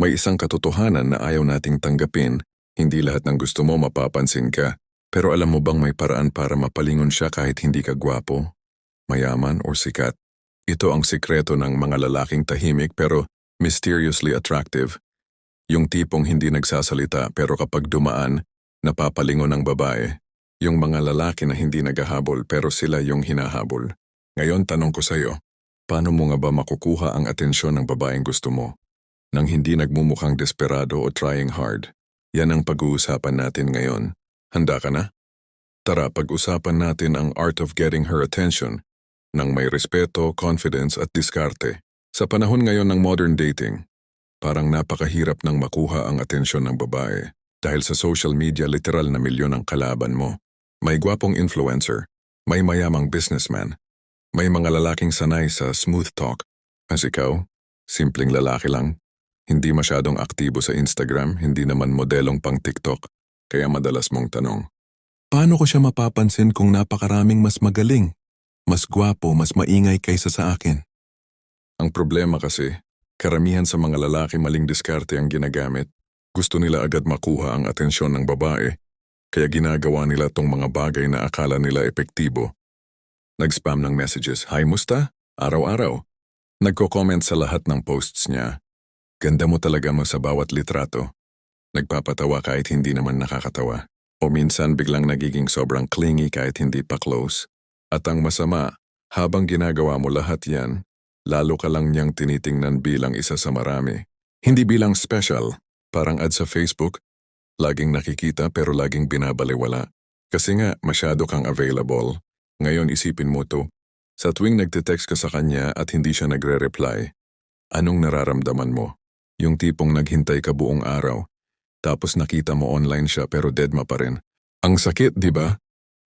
May isang katotohanan na ayaw nating tanggapin. Hindi lahat ng gusto mo mapapansin ka. Pero alam mo bang may paraan para mapalingon siya kahit hindi ka gwapo, mayaman o sikat? Ito ang sikreto ng mga lalaking tahimik pero mysteriously attractive. Yung tipong hindi nagsasalita pero kapag dumaan, napapalingon ng babae. Yung mga lalaki na hindi naghahabol pero sila yung hinahabol. Ngayon tanong ko sa'yo, paano mo nga ba makukuha ang atensyon ng babaeng gusto mo? Nang hindi nagmumukhang desperado o trying hard. Yan ang pag-uusapan natin ngayon. Handa ka na? Tara, pag-usapan natin ang art of getting her attention ng may respeto, confidence at diskarte. Sa panahon ngayon ng modern dating, parang napakahirap nang makuha ang atensyon ng babae dahil sa social media literal na milyon ang kalaban mo. May gwapong influencer, may mayamang businessman, may mga lalaking sanay sa smooth talk. As ikaw, simpleng lalaki lang, hindi masyadong aktibo sa Instagram, hindi naman modelong pang TikTok, kaya madalas mong tanong, Paano ko siya mapapansin kung napakaraming mas magaling, mas gwapo, mas maingay kaysa sa akin? Ang problema kasi, karamihan sa mga lalaki maling diskarte ang ginagamit. Gusto nila agad makuha ang atensyon ng babae, kaya ginagawa nila tong mga bagay na akala nila epektibo. Nag-spam ng messages, Hi musta? Araw-araw. Nagko-comment sa lahat ng posts niya. Ganda mo talaga mo sa bawat litrato. Nagpapatawa kahit hindi naman nakakatawa. O minsan biglang nagiging sobrang clingy kahit hindi pa close. At ang masama, habang ginagawa mo lahat yan, lalo ka lang niyang tinitingnan bilang isa sa marami. Hindi bilang special, parang ad sa Facebook, laging nakikita pero laging binabaliwala. Kasi nga, masyado kang available. Ngayon isipin mo to, sa tuwing nagte-text ka sa kanya at hindi siya nagre-reply, anong nararamdaman mo? Yung tipong naghintay ka buong araw, tapos nakita mo online siya pero deadma pa rin. Ang sakit, di ba?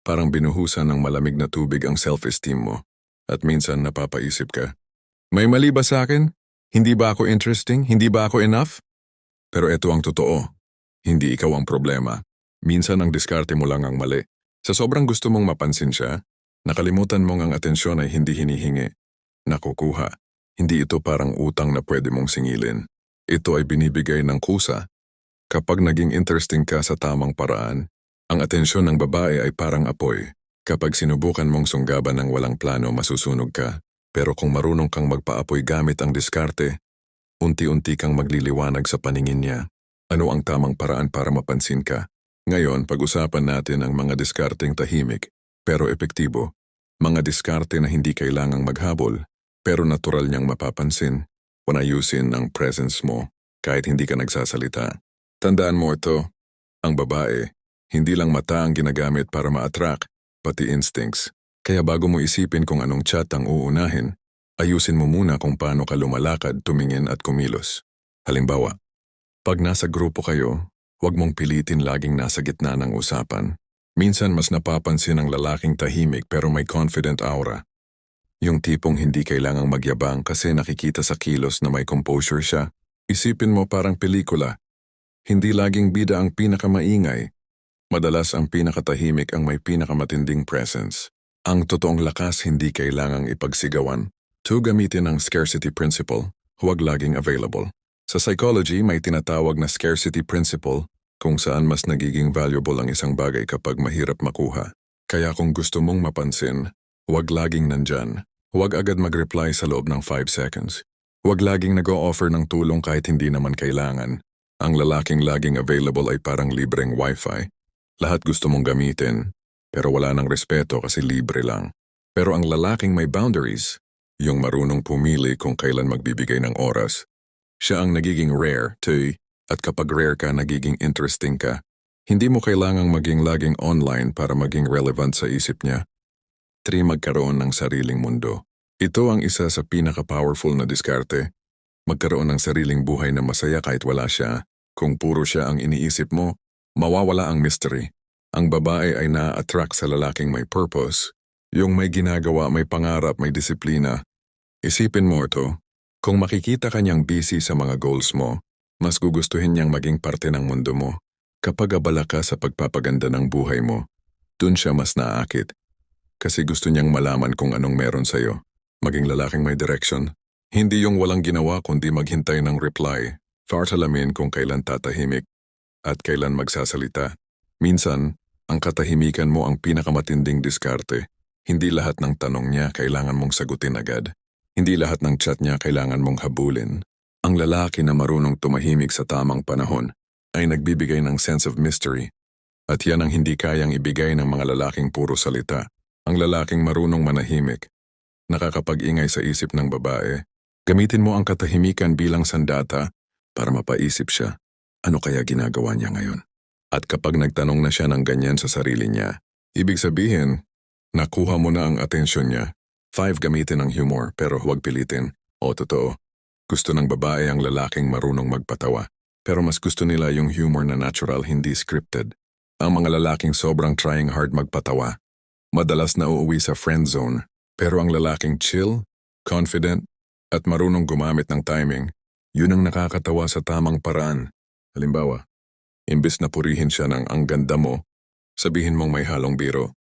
Parang binuhusan ng malamig na tubig ang self-esteem mo. At minsan napapaisip ka, May mali ba sa akin? Hindi ba ako interesting? Hindi ba ako enough? Pero ito ang totoo. Hindi ikaw ang problema. Minsan ang diskarte mo lang ang mali. Sa sobrang gusto mong mapansin siya, nakalimutan mong ang atensyon ay hindi hinihingi. Nakukuha. Hindi ito parang utang na pwede mong singilin. Ito ay binibigay ng kusa Kapag naging interesting ka sa tamang paraan, ang atensyon ng babae ay parang apoy. Kapag sinubukan mong sunggaban ng walang plano, masusunog ka. Pero kung marunong kang magpaapoy gamit ang diskarte, unti-unti kang magliliwanag sa paningin niya. Ano ang tamang paraan para mapansin ka? Ngayon, pag-usapan natin ang mga diskarteng tahimik, pero epektibo. Mga diskarte na hindi kailangang maghabol, pero natural niyang mapapansin. Panayusin ang presence mo kahit hindi ka nagsasalita. Tandaan mo ito, ang babae, hindi lang mata ang ginagamit para ma-attract, pati instincts. Kaya bago mo isipin kung anong chat ang uunahin, ayusin mo muna kung paano ka lumalakad, tumingin at kumilos. Halimbawa, pag nasa grupo kayo, huwag mong pilitin laging nasa gitna ng usapan. Minsan mas napapansin ang lalaking tahimik pero may confident aura. Yung tipong hindi kailangang magyabang kasi nakikita sa kilos na may composure siya. Isipin mo parang pelikula, hindi laging bida ang pinakamaingay. Madalas ang pinakatahimik ang may pinakamatinding presence. Ang totoong lakas hindi kailangang ipagsigawan. To gamitin ang scarcity principle, huwag laging available. Sa psychology, may tinatawag na scarcity principle kung saan mas nagiging valuable ang isang bagay kapag mahirap makuha. Kaya kung gusto mong mapansin, huwag laging nandyan. Huwag agad mag-reply sa loob ng 5 seconds. Huwag laging nag-o-offer ng tulong kahit hindi naman kailangan. Ang lalaking laging available ay parang libreng wifi. Lahat gusto mong gamitin, pero wala ng respeto kasi libre lang. Pero ang lalaking may boundaries, yung marunong pumili kung kailan magbibigay ng oras, siya ang nagiging rare, tuy, at kapag rare ka, nagiging interesting ka. Hindi mo kailangang maging laging online para maging relevant sa isip niya. Tri magkaroon ng sariling mundo. Ito ang isa sa pinaka-powerful na diskarte magkaroon ng sariling buhay na masaya kahit wala siya. Kung puro siya ang iniisip mo, mawawala ang mystery. Ang babae ay na-attract sa lalaking may purpose, yung may ginagawa, may pangarap, may disiplina. Isipin mo ito, kung makikita kanyang busy sa mga goals mo, mas gugustuhin niyang maging parte ng mundo mo. Kapag abala ka sa pagpapaganda ng buhay mo, dun siya mas naakit. Kasi gusto niyang malaman kung anong meron sa'yo. Maging lalaking may direction, hindi yung walang ginawa kundi maghintay ng reply. Fart alamin kung kailan tatahimik at kailan magsasalita. Minsan, ang katahimikan mo ang pinakamatinding diskarte. Hindi lahat ng tanong niya kailangan mong sagutin agad. Hindi lahat ng chat niya kailangan mong habulin. Ang lalaki na marunong tumahimik sa tamang panahon ay nagbibigay ng sense of mystery. At yan ang hindi kayang ibigay ng mga lalaking puro salita. Ang lalaking marunong manahimik, nakakapag-ingay sa isip ng babae. Gamitin mo ang katahimikan bilang sandata para mapaisip siya ano kaya ginagawa niya ngayon. At kapag nagtanong na siya ng ganyan sa sarili niya, ibig sabihin, nakuha mo na ang atensyon niya. Five, gamitin ang humor pero huwag pilitin. O totoo, gusto ng babae ang lalaking marunong magpatawa. Pero mas gusto nila yung humor na natural, hindi scripted. Ang mga lalaking sobrang trying hard magpatawa. Madalas na uuwi sa friend zone. Pero ang lalaking chill, confident, at marunong gumamit ng timing, yun ang nakakatawa sa tamang paraan. Halimbawa, imbes na purihin siya ng ang ganda mo, sabihin mong may halong biro.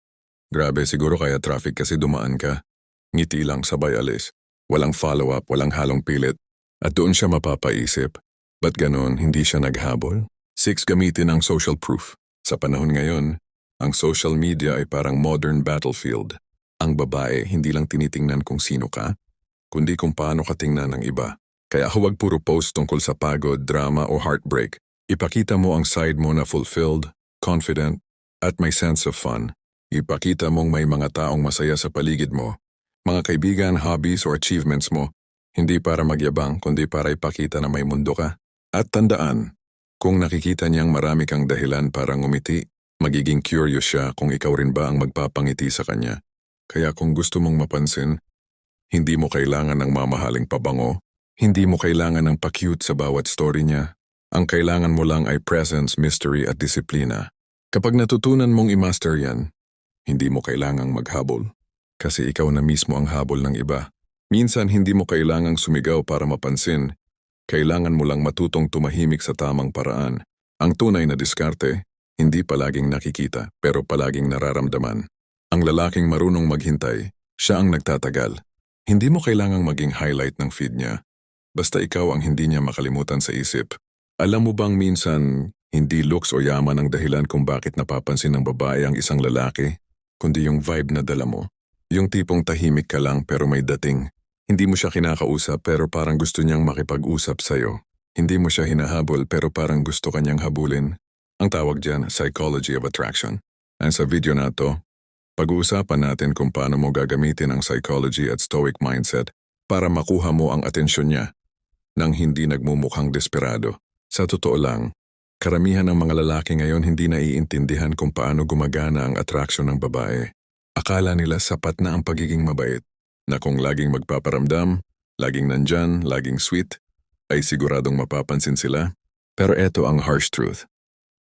Grabe, siguro kaya traffic kasi dumaan ka. Ngiti lang sabay alis. Walang follow-up, walang halong pilit. At doon siya mapapaisip. Ba't ganon, hindi siya naghabol? Six, gamitin ang social proof. Sa panahon ngayon, ang social media ay parang modern battlefield. Ang babae hindi lang tinitingnan kung sino ka, kundi kung paano ka tingnan ng iba. Kaya huwag puro post tungkol sa pagod, drama o heartbreak. Ipakita mo ang side mo na fulfilled, confident, at may sense of fun. Ipakita mong may mga taong masaya sa paligid mo. Mga kaibigan, hobbies o achievements mo. Hindi para magyabang, kundi para ipakita na may mundo ka. At tandaan, kung nakikita niyang marami kang dahilan para ngumiti, magiging curious siya kung ikaw rin ba ang magpapangiti sa kanya. Kaya kung gusto mong mapansin, hindi mo kailangan ng mamahaling pabango, hindi mo kailangan ng pa-cute sa bawat story niya. Ang kailangan mo lang ay presence, mystery at disiplina. Kapag natutunan mong i-master yan, hindi mo kailangang maghabol. Kasi ikaw na mismo ang habol ng iba. Minsan hindi mo kailangang sumigaw para mapansin. Kailangan mo lang matutong tumahimik sa tamang paraan. Ang tunay na diskarte, hindi palaging nakikita pero palaging nararamdaman. Ang lalaking marunong maghintay, siya ang nagtatagal. Hindi mo kailangang maging highlight ng feed niya. Basta ikaw ang hindi niya makalimutan sa isip. Alam mo bang minsan, hindi looks o yaman ang dahilan kung bakit napapansin ng babae ang isang lalaki, kundi yung vibe na dala mo. Yung tipong tahimik ka lang pero may dating. Hindi mo siya kinakausap pero parang gusto niyang makipag-usap sa'yo. Hindi mo siya hinahabol pero parang gusto kanyang habulin. Ang tawag dyan, psychology of attraction. And sa video na to, pag-uusapan natin kung paano mo gagamitin ang psychology at stoic mindset para makuha mo ang atensyon niya nang hindi nagmumukhang desperado. Sa totoo lang, karamihan ng mga lalaki ngayon hindi naiintindihan kung paano gumagana ang atraksyon ng babae. Akala nila sapat na ang pagiging mabait, na kung laging magpaparamdam, laging nandyan, laging sweet, ay siguradong mapapansin sila. Pero eto ang harsh truth.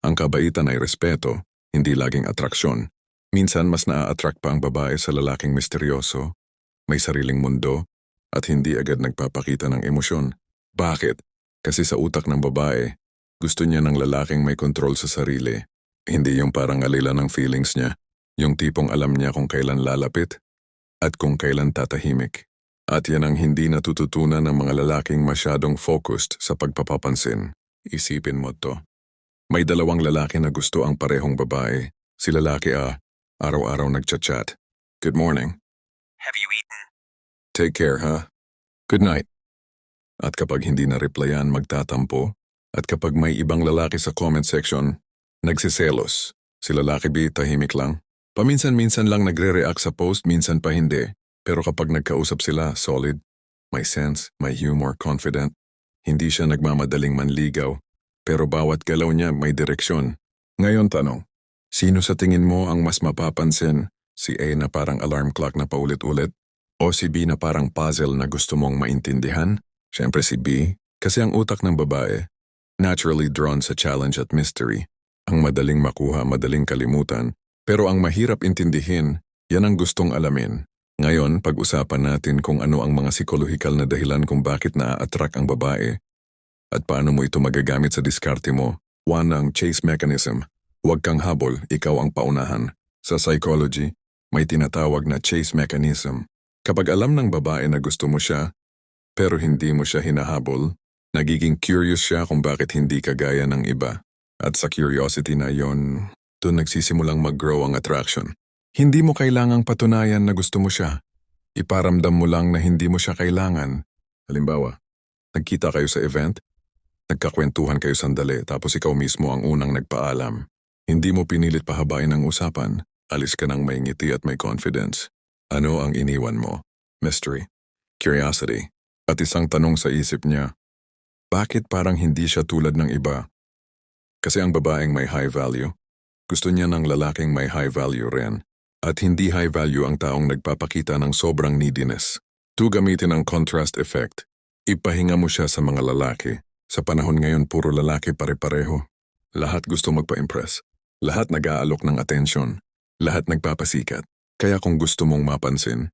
Ang kabaitan ay respeto, hindi laging atraksyon. Minsan mas naa-attract pa ang babae sa lalaking misteryoso, may sariling mundo, at hindi agad nagpapakita ng emosyon. Bakit? Kasi sa utak ng babae, gusto niya ng lalaking may kontrol sa sarili. Hindi yung parang alila ng feelings niya, yung tipong alam niya kung kailan lalapit at kung kailan tatahimik. At yan ang hindi natututunan ng mga lalaking masyadong focused sa pagpapapansin. Isipin mo to. May dalawang lalaki na gusto ang parehong babae. Si lalaki A, araw-araw nagchat-chat. Good morning. Have you eaten? Take care, ha? Good night. At kapag hindi na replyan, magtatampo. At kapag may ibang lalaki sa comment section, nagsiselos. Si lalaki B tahimik lang. Paminsan-minsan lang nagre-react sa post, minsan pa hindi. Pero kapag nagkausap sila, solid. May sense, may humor, confident. Hindi siya nagmamadaling manligaw. Pero bawat galaw niya may direksyon. Ngayon tanong, sino sa tingin mo ang mas mapapansin? Si A na parang alarm clock na paulit-ulit? O si B na parang puzzle na gusto mong maintindihan? Siyempre si B, kasi ang utak ng babae, naturally drawn sa challenge at mystery. Ang madaling makuha, madaling kalimutan, pero ang mahirap intindihin, yan ang gustong alamin. Ngayon, pag-usapan natin kung ano ang mga psikolohikal na dahilan kung bakit naa-attract ang babae at paano mo ito magagamit sa diskarte mo. One ang chase mechanism. Huwag kang habol, ikaw ang paunahan. Sa psychology, may tinatawag na chase mechanism. Kapag alam ng babae na gusto mo siya, pero hindi mo siya hinahabol, Nagiging curious siya kung bakit hindi kagaya ng iba. At sa curiosity na yon, doon nagsisimulang mag-grow ang attraction. Hindi mo kailangang patunayan na gusto mo siya. Iparamdam mo lang na hindi mo siya kailangan. Halimbawa, nagkita kayo sa event, nagkakwentuhan kayo sandali tapos ikaw mismo ang unang nagpaalam. Hindi mo pinilit pahabain ang usapan, alis ka ng may ngiti at may confidence. Ano ang iniwan mo? Mystery, curiosity, at isang tanong sa isip niya. Bakit parang hindi siya tulad ng iba? Kasi ang babaeng may high value, gusto niya ng lalaking may high value rin. At hindi high value ang taong nagpapakita ng sobrang neediness. To gamitin ang contrast effect, ipahinga mo siya sa mga lalaki. Sa panahon ngayon puro lalaki pare-pareho. Lahat gusto magpa-impress. Lahat nag-aalok ng atensyon. Lahat nagpapasikat. Kaya kung gusto mong mapansin,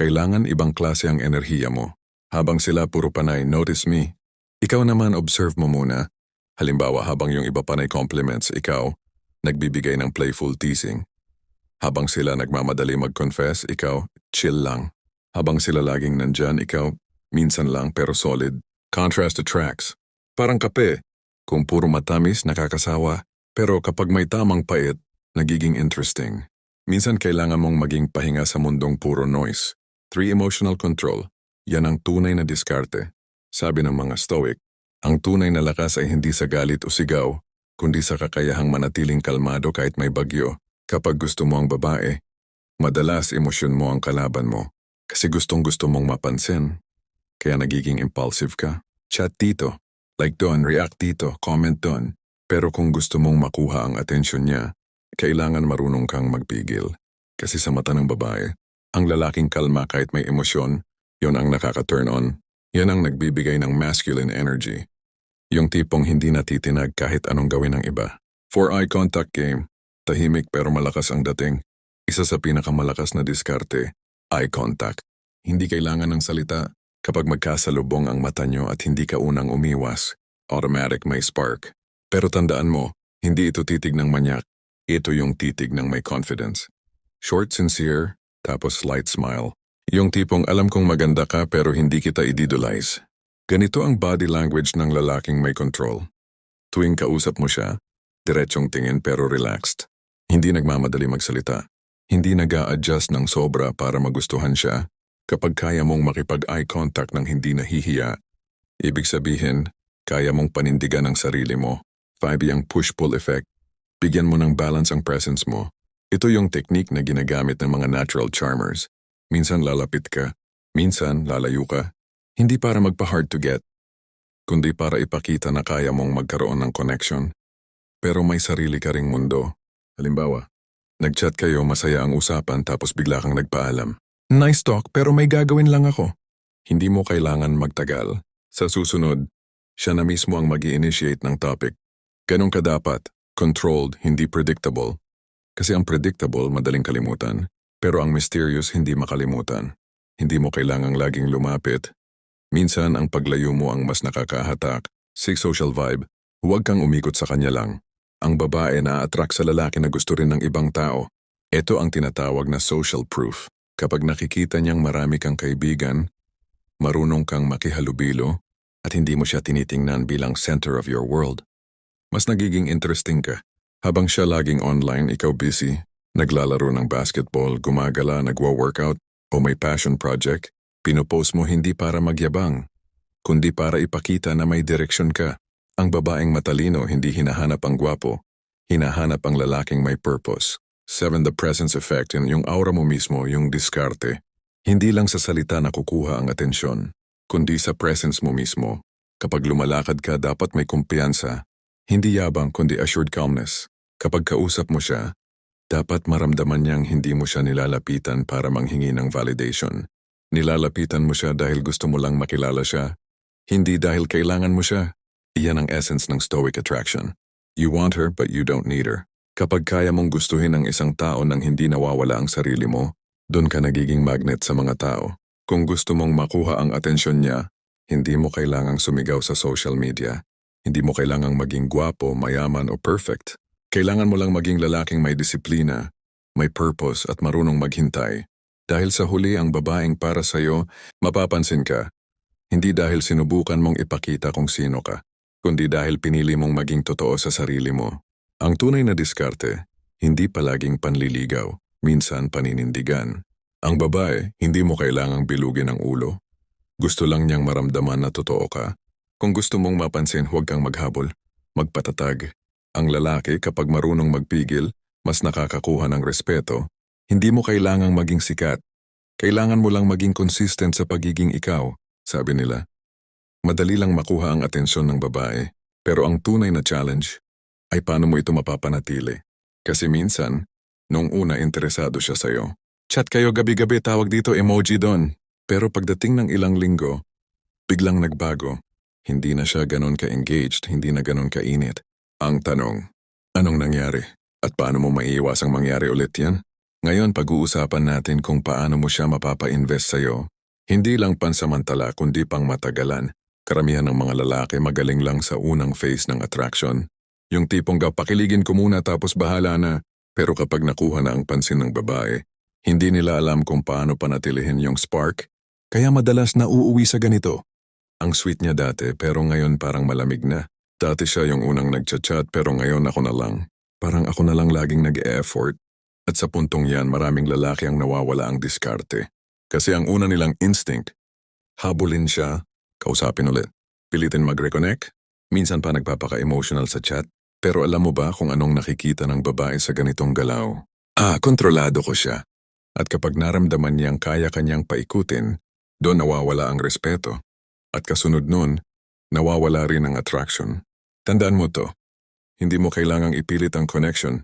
kailangan ibang klase ang enerhiya mo. Habang sila puro panay, notice me. Ikaw naman observe mo muna. Halimbawa habang yung iba panay compliments, ikaw, nagbibigay ng playful teasing. Habang sila nagmamadali mag-confess, ikaw, chill lang. Habang sila laging nandyan, ikaw, minsan lang pero solid. Contrast attracts. Parang kape. Kung puro matamis, nakakasawa. Pero kapag may tamang pait, nagiging interesting. Minsan kailangan mong maging pahinga sa mundong puro noise. Three emotional control. Yan ang tunay na diskarte. Sabi ng mga stoic, ang tunay na lakas ay hindi sa galit o sigaw, kundi sa kakayahang manatiling kalmado kahit may bagyo. Kapag gusto mo ang babae, madalas emosyon mo ang kalaban mo kasi gustong gusto mong mapansin. Kaya nagiging impulsive ka. Chat dito, like doon, react dito, comment doon. Pero kung gusto mong makuha ang atensyon niya, kailangan marunong kang magpigil. Kasi sa mata ng babae, ang lalaking kalma kahit may emosyon, yon ang nakaka-turn on. Yan ang nagbibigay ng masculine energy. Yung tipong hindi natitinag kahit anong gawin ng iba. For eye contact game, tahimik pero malakas ang dating. Isa sa pinakamalakas na diskarte, eye contact. Hindi kailangan ng salita. Kapag magkasalubong ang mata nyo at hindi ka unang umiwas, automatic may spark. Pero tandaan mo, hindi ito titig ng manyak. Ito yung titig ng may confidence. Short sincere, tapos slight smile. Yung tipong alam kong maganda ka pero hindi kita ididolize. Ganito ang body language ng lalaking may control. Tuwing kausap mo siya, diretsong tingin pero relaxed. Hindi nagmamadali magsalita. Hindi nag adjust ng sobra para magustuhan siya. Kapag kaya mong makipag-eye contact ng hindi nahihiya, ibig sabihin, kaya mong panindigan ang sarili mo. 5 yung push-pull effect. Bigyan mo ng balance ang presence mo. Ito yung technique na ginagamit ng mga natural charmers. Minsan lalapit ka, minsan lalayo ka. Hindi para magpa-hard to get, kundi para ipakita na kaya mong magkaroon ng connection. Pero may sarili ka ring mundo. Halimbawa, nagchat kayo masaya ang usapan tapos bigla kang nagpaalam. Nice talk pero may gagawin lang ako. Hindi mo kailangan magtagal. Sa susunod, siya na mismo ang mag initiate ng topic. Ganon ka dapat, controlled, hindi predictable. Kasi ang predictable madaling kalimutan, pero ang mysterious hindi makalimutan. Hindi mo kailangang laging lumapit. Minsan ang paglayo mo ang mas nakakahatak. Si social vibe, huwag kang umikot sa kanya lang. Ang babae na attract sa lalaki na gusto rin ng ibang tao. Ito ang tinatawag na social proof. Kapag nakikita niyang marami kang kaibigan, marunong kang makihalubilo, at hindi mo siya tinitingnan bilang center of your world. Mas nagiging interesting ka. Habang siya laging online, ikaw busy, naglalaro ng basketball, gumagala, nagwa-workout, o may passion project, pinopost mo hindi para magyabang, kundi para ipakita na may direksyon ka. Ang babaeng matalino hindi hinahanap ang gwapo, hinahanap ang lalaking may purpose. Seven, the presence effect, yun yung aura mo mismo, yung diskarte. Hindi lang sa salita nakukuha ang atensyon, kundi sa presence mo mismo. Kapag lumalakad ka, dapat may kumpiyansa. Hindi yabang, kundi assured calmness. Kapag kausap mo siya, dapat maramdaman niyang hindi mo siya nilalapitan para manghingi ng validation. Nilalapitan mo siya dahil gusto mo lang makilala siya, hindi dahil kailangan mo siya. Iyan ang essence ng stoic attraction. You want her but you don't need her. Kapag kaya mong gustuhin ang isang tao nang hindi nawawala ang sarili mo, doon ka nagiging magnet sa mga tao. Kung gusto mong makuha ang atensyon niya, hindi mo kailangang sumigaw sa social media. Hindi mo kailangang maging gwapo, mayaman o perfect. Kailangan mo lang maging lalaking may disiplina, may purpose at marunong maghintay. Dahil sa huli ang babaeng para sa'yo, mapapansin ka, Hindi dahil sinubukan mong ipakita kung sino ka, kundi dahil pinili mong maging totoo sa sarili mo. Ang tunay na diskarte, hindi palaging panliligaw, minsan paninindigan. Ang babae, hindi mo kailangang bilugin ang ulo. Gusto lang niyang maramdaman na totoo ka. Kung gusto mong mapansin, huwag kang maghabol. Magpatatag. Ang lalaki, kapag marunong magpigil, mas nakakakuha ng respeto. Hindi mo kailangang maging sikat. Kailangan mo lang maging consistent sa pagiging ikaw, sabi nila. Madali lang makuha ang atensyon ng babae, pero ang tunay na challenge ay paano mo ito mapapanatili. Kasi minsan, nung una interesado siya sa'yo, chat kayo gabi-gabi tawag dito emoji doon. Pero pagdating ng ilang linggo, biglang nagbago. Hindi na siya ganon ka-engaged, hindi na ganon kainit. Ang tanong, anong nangyari? At paano mo maiiwasang mangyari ulit yan? Ngayon pag-uusapan natin kung paano mo siya mapapa-invest sa'yo. Hindi lang pansamantala kundi pang matagalan. Karamihan ng mga lalaki magaling lang sa unang phase ng attraction. Yung tipong pakiligin ko muna tapos bahala na. Pero kapag nakuha na ang pansin ng babae, hindi nila alam kung paano panatilihin yung spark. Kaya madalas na uuwi sa ganito. Ang sweet niya dati pero ngayon parang malamig na. Dati siya yung unang nagchat-chat pero ngayon ako na lang. Parang ako na lang laging nag-e-effort. At sa puntong yan maraming lalaki ang nawawala ang diskarte. Kasi ang una nilang instinct, habulin siya, kausapin ulit. Pilitin mag-reconnect, minsan pa nagpapaka-emotional sa chat. Pero alam mo ba kung anong nakikita ng babae sa ganitong galaw? Ah, kontrolado ko siya. At kapag naramdaman niyang kaya kanyang paikutin, doon nawawala ang respeto. At kasunod nun, nawawala rin ang attraction. Tandaan mo to, hindi mo kailangang ipilit ang connection.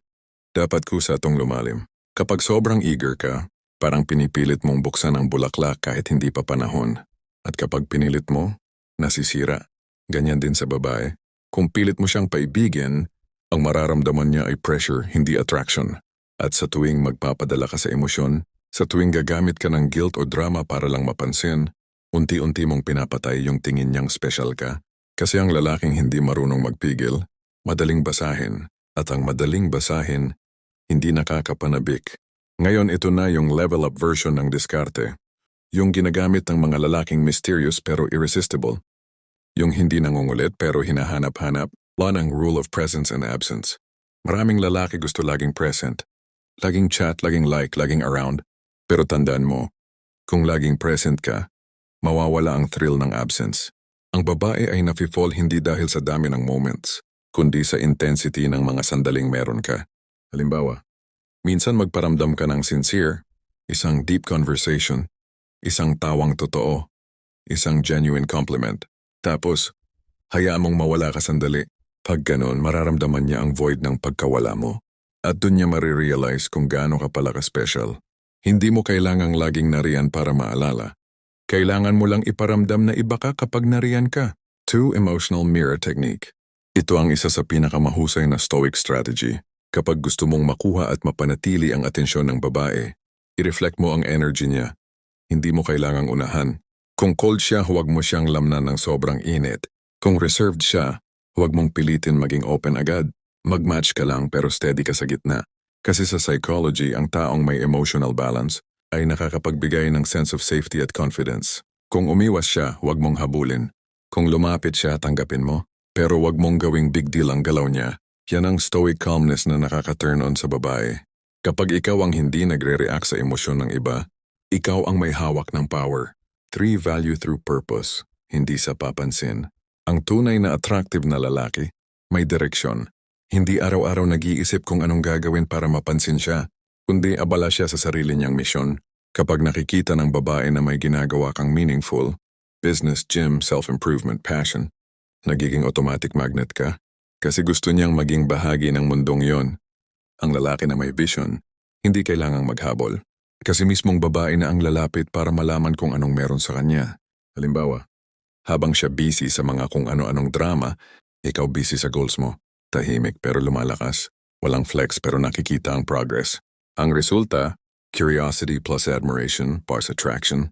Dapat kusa tong lumalim. Kapag sobrang eager ka, parang pinipilit mong buksan ang bulaklak kahit hindi pa panahon. At kapag pinilit mo, nasisira. Ganyan din sa babae. Kung pilit mo siyang paibigin, ang mararamdaman niya ay pressure, hindi attraction. At sa tuwing magpapadala ka sa emosyon, sa tuwing gagamit ka ng guilt o drama para lang mapansin, unti-unti mong pinapatay yung tingin niyang special ka. Kasi ang lalaking hindi marunong magpigil, madaling basahin. At ang madaling basahin, hindi nakakapanabik. Ngayon ito na yung level up version ng diskarte. Yung ginagamit ng mga lalaking mysterious pero irresistible. Yung hindi nangungulit pero hinahanap-hanap, law ng rule of presence and absence. Maraming lalaki gusto laging present. Laging chat, laging like, laging around. Pero tandaan mo, kung laging present ka, mawawala ang thrill ng absence. Ang babae ay nafi-fall hindi dahil sa dami ng moments, kundi sa intensity ng mga sandaling meron ka. Halimbawa, minsan magparamdam ka ng sincere, isang deep conversation, isang tawang totoo, isang genuine compliment. Tapos, hayaan mong mawala ka sandali. Pag ganon, mararamdaman niya ang void ng pagkawala mo. At dun niya marirealize kung gaano ka pala ka-special. Hindi mo kailangang laging nariyan para maalala. Kailangan mo lang iparamdam na iba ka kapag nariyan ka. Two Emotional Mirror Technique. Ito ang isa sa pinakamahusay na stoic strategy. Kapag gusto mong makuha at mapanatili ang atensyon ng babae, i-reflect mo ang energy niya. Hindi mo kailangang unahan. Kung cold siya, huwag mo siyang lamnan ng sobrang init. Kung reserved siya, huwag mong pilitin maging open agad. Mag-match ka lang pero steady ka sa gitna. Kasi sa psychology, ang taong may emotional balance ay nakakapagbigay ng sense of safety at confidence. Kung umiwas siya, huwag mong habulin. Kung lumapit siya, tanggapin mo. Pero huwag mong gawing big deal ang galaw niya. Yan ang stoic calmness na nakaka-turn on sa babae. Kapag ikaw ang hindi nagre-react sa emosyon ng iba, ikaw ang may hawak ng power. Three value through purpose, hindi sa papansin. Ang tunay na attractive na lalaki, may direksyon. Hindi araw-araw nag-iisip kung anong gagawin para mapansin siya, kundi abala siya sa sarili niyang misyon. Kapag nakikita ng babae na may ginagawa kang meaningful, business, gym, self-improvement, passion, nagiging automatic magnet ka. Kasi gusto niyang maging bahagi ng mundong yon. Ang lalaki na may vision, hindi kailangang maghabol. Kasi mismong babae na ang lalapit para malaman kung anong meron sa kanya. Halimbawa, habang siya busy sa mga kung ano-anong drama, ikaw busy sa goals mo. Tahimik pero lumalakas. Walang flex pero nakikita ang progress. Ang resulta, curiosity plus admiration plus attraction.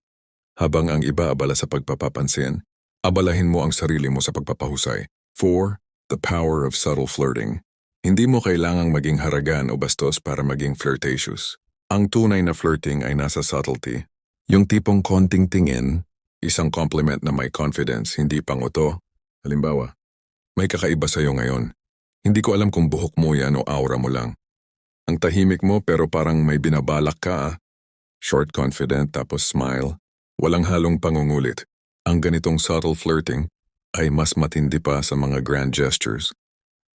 Habang ang iba abala sa pagpapapansin, abalahin mo ang sarili mo sa pagpapahusay. 4. The power of subtle flirting. Hindi mo kailangang maging haragan o bastos para maging flirtatious. Ang tunay na flirting ay nasa subtlety. Yung tipong konting tingin, Isang compliment na may confidence, hindi panguto. Halimbawa, may kakaiba sa'yo ngayon. Hindi ko alam kung buhok mo yan o aura mo lang. Ang tahimik mo pero parang may binabalak ka ah. Short confident tapos smile. Walang halong pangungulit. Ang ganitong subtle flirting ay mas matindi pa sa mga grand gestures.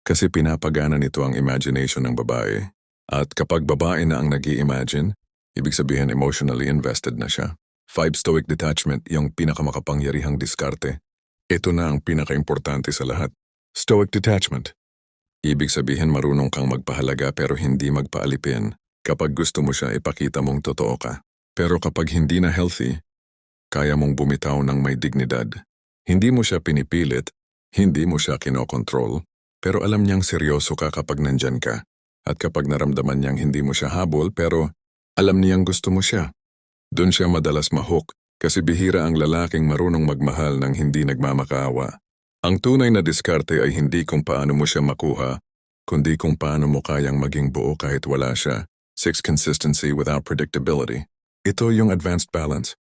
Kasi pinapagana nito ang imagination ng babae. At kapag babae na ang nag imagine ibig sabihin emotionally invested na siya. Five stoic detachment, yung pinakamakapangyarihang diskarte. Ito na ang pinakaimportante sa lahat. Stoic detachment. Ibig sabihin marunong kang magpahalaga pero hindi magpaalipin. Kapag gusto mo siya, ipakita mong totoo ka. Pero kapag hindi na healthy, kaya mong bumitaw ng may dignidad. Hindi mo siya pinipilit, hindi mo siya kinokontrol, pero alam niyang seryoso ka kapag nandyan ka. At kapag naramdaman niyang hindi mo siya habol pero alam niyang gusto mo siya. Doon siya madalas mahook kasi bihira ang lalaking marunong magmahal ng hindi nagmamakaawa. Ang tunay na diskarte ay hindi kung paano mo siya makuha, kundi kung paano mo kayang maging buo kahit wala siya. Six, consistency without predictability. Ito yung advanced balance.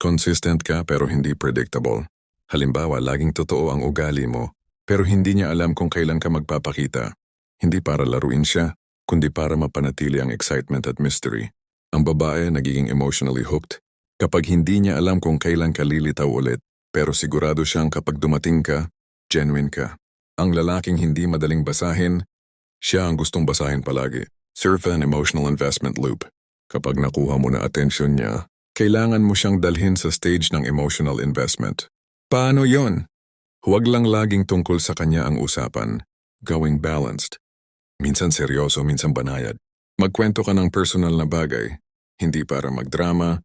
Consistent ka pero hindi predictable. Halimbawa, laging totoo ang ugali mo, pero hindi niya alam kung kailan ka magpapakita. Hindi para laruin siya, kundi para mapanatili ang excitement at mystery. Ang babae nagiging emotionally hooked kapag hindi niya alam kung kailan ka lilitaw ulit, pero sigurado siyang kapag dumating ka, genuine ka. Ang lalaking hindi madaling basahin, siya ang gustong basahin palagi. Surf an emotional investment loop. Kapag nakuha mo na atensyon niya, kailangan mo siyang dalhin sa stage ng emotional investment. Paano yon? Huwag lang laging tungkol sa kanya ang usapan. Going balanced. Minsan seryoso, minsan banayad. Magkwento ka ng personal na bagay, hindi para magdrama,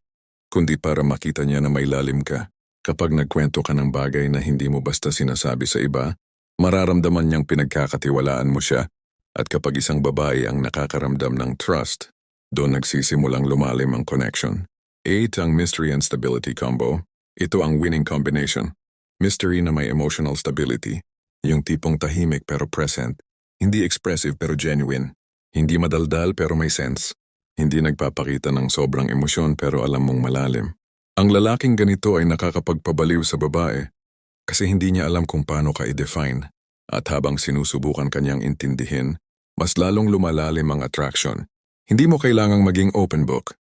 kundi para makita niya na may lalim ka. Kapag nagkwento ka ng bagay na hindi mo basta sinasabi sa iba, mararamdaman niyang pinagkakatiwalaan mo siya at kapag isang babae ang nakakaramdam ng trust, doon nagsisimulang lumalim ang connection. 8 ang mystery and stability combo. Ito ang winning combination. Mystery na may emotional stability. Yung tipong tahimik pero present. Hindi expressive pero genuine. Hindi madaldal pero may sense. Hindi nagpapakita ng sobrang emosyon pero alam mong malalim. Ang lalaking ganito ay nakakapagpabaliw sa babae kasi hindi niya alam kung paano ka i-define. At habang sinusubukan kanyang intindihin, mas lalong lumalalim ang attraction. Hindi mo kailangang maging open book.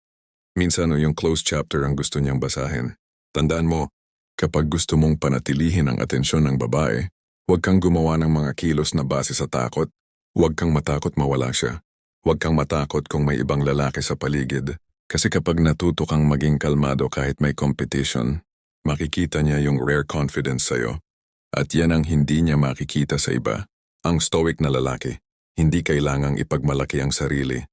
Minsan o yung closed chapter ang gusto niyang basahin. Tandaan mo, kapag gusto mong panatilihin ang atensyon ng babae, huwag kang gumawa ng mga kilos na base sa takot. Huwag kang matakot mawala siya. Huwag kang matakot kung may ibang lalaki sa paligid. Kasi kapag natuto kang maging kalmado kahit may competition, makikita niya yung rare confidence sa'yo. At yan ang hindi niya makikita sa iba. Ang stoic na lalaki. Hindi kailangang ipagmalaki ang sarili.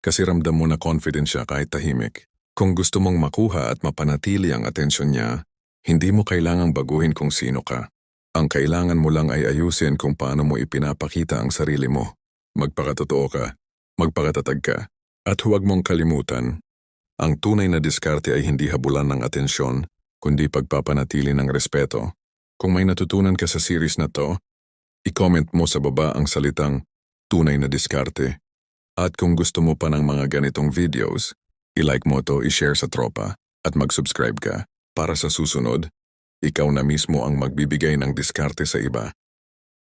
Kasi ramdam mo na confident siya kahit tahimik. Kung gusto mong makuha at mapanatili ang atensyon niya, hindi mo kailangang baguhin kung sino ka. Ang kailangan mo lang ay ayusin kung paano mo ipinapakita ang sarili mo. Magpakatotoo ka, magpakatatag ka, at huwag mong kalimutan. Ang tunay na diskarte ay hindi habulan ng atensyon, kundi pagpapanatili ng respeto. Kung may natutunan ka sa series na to, i-comment mo sa baba ang salitang tunay na diskarte. At kung gusto mo pa ng mga ganitong videos, i-like mo to, i-share sa tropa, at mag-subscribe ka para sa susunod, ikaw na mismo ang magbibigay ng diskarte sa iba.